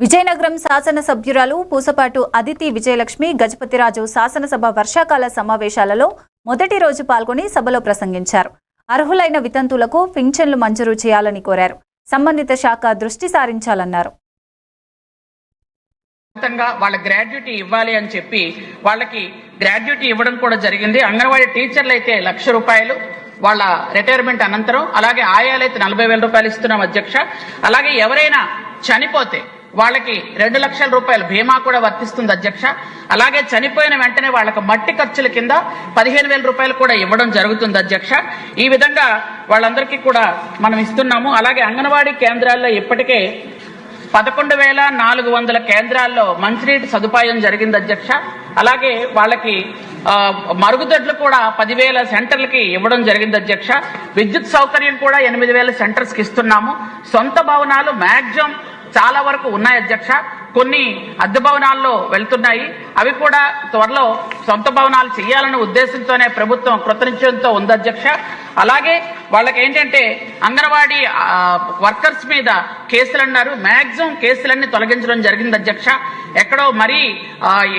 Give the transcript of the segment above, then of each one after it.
విజయనగరం శాసనసభ్యురాలు పూసపాటు అదితి విజయలక్ష్మి గజపతిరాజు శాసనసభ వర్షాకాల సమావేశాలలో మొదటి రోజు పాల్గొని సభలో ప్రసంగించారు. అర్హులైన వితంతులకు పింఛన్లు మంజూరు చేయాలని కోరారు. సంబంధిత శాఖ దృష్టి సారించాలన్నారు. వాళ్ళ గ్రాడ్యుటీ ఇవ్వాలి అని చెప్పి వాళ్ళకి గ్రాడ్యుటీ ఇవ్వడం కూడా జరిగింది. అంగన్వాడీ టీచర్లు అయితే లక్ష రూపాయలు వాళ్ళ రిటైర్మెంట్ అనంతరం అలాగే ఆయాలైతే నలభై వేల రూపాయలు ఇస్తున్నాం అధ్యక్ష. అలాగే ఎవరైనా చనిపోతే వాళ్ళకి రెండు లక్షల రూపాయల బీమా కూడా వర్తిస్తుంది అధ్యక్ష. అలాగే చనిపోయిన వెంటనే వాళ్ళకి మట్టి ఖర్చుల కింద పదిహేను వేల రూపాయలు కూడా ఇవ్వడం జరుగుతుంది అధ్యక్ష. ఈ విధంగా వాళ్ళందరికీ కూడా మనం ఇస్తున్నాము. అలాగే అంగన్వాడీ కేంద్రాల్లో ఇప్పటికే పదకొండు వేల నాలుగు వందల కేంద్రాల్లో మంచినీటి సదుపాయం జరిగింది అధ్యక్ష. అలాగే వాళ్ళకి మరుగుదొడ్లు కూడా పదివేల సెంటర్లకి ఇవ్వడం జరిగింది అధ్యక్ష. విద్యుత్ సౌకర్యం కూడా ఎనిమిది వేల సెంటర్స్కి ఇస్తున్నాము. సొంత భవనాలు మ్యాక్సిమం చాలా వరకు ఉన్నాయి అధ్యక్ష. కొన్ని అద్దె భవనాల్లో వెళ్తున్నాయి. అవి కూడా త్వరలో సొంత భవనాలు చేయాలనే ఉద్దేశంతోనే ప్రభుత్వం కృతనిశ్చయంతో ఉంది అధ్యక్ష. అలాగే వాళ్ళకి ఏంటంటే అంగన్వాడీ వర్కర్స్ మీద కేసులు అన్నారు మ్యాక్సిమం కేసులన్నీ తొలగించడం జరిగింది అధ్యక్ష. ఎక్కడో మరీ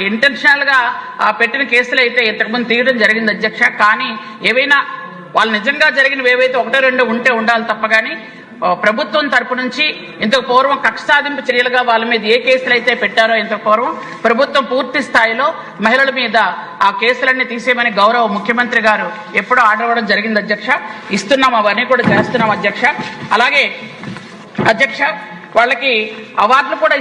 ఇంటెన్షనల్గా పెట్టిన కేసులు అయితే ఇంతకుముందు తీయడం జరిగింది అధ్యక్ష. కానీ ఏవైనా వాళ్ళు నిజంగా జరిగినవి ఏవైతే ఒకటో రెండు ఉంటే ఉండాలి తప్ప కానీ ప్రభుత్వం తరపు నుంచి ఇంతకు పూర్వం కక్ష సాధింపు చర్యలుగా వాళ్ళ మీద ఏ కేసులు అయితే పెట్టారో ఇంతకు పూర్వం ప్రభుత్వం పూర్తి స్థాయిలో మహిళల మీద ఆ కేసులన్నీ తీసేయమని గౌరవ ముఖ్యమంత్రి గారు ఎప్పుడో ఆర్డర్ ఇవ్వడం జరిగింది అధ్యక్ష. ఇస్తున్నాం అవన్నీ కూడా చేస్తున్నాం అధ్యక్ష. అలాగే అధ్యక్ష వాళ్ళకి అవార్డులు కూడా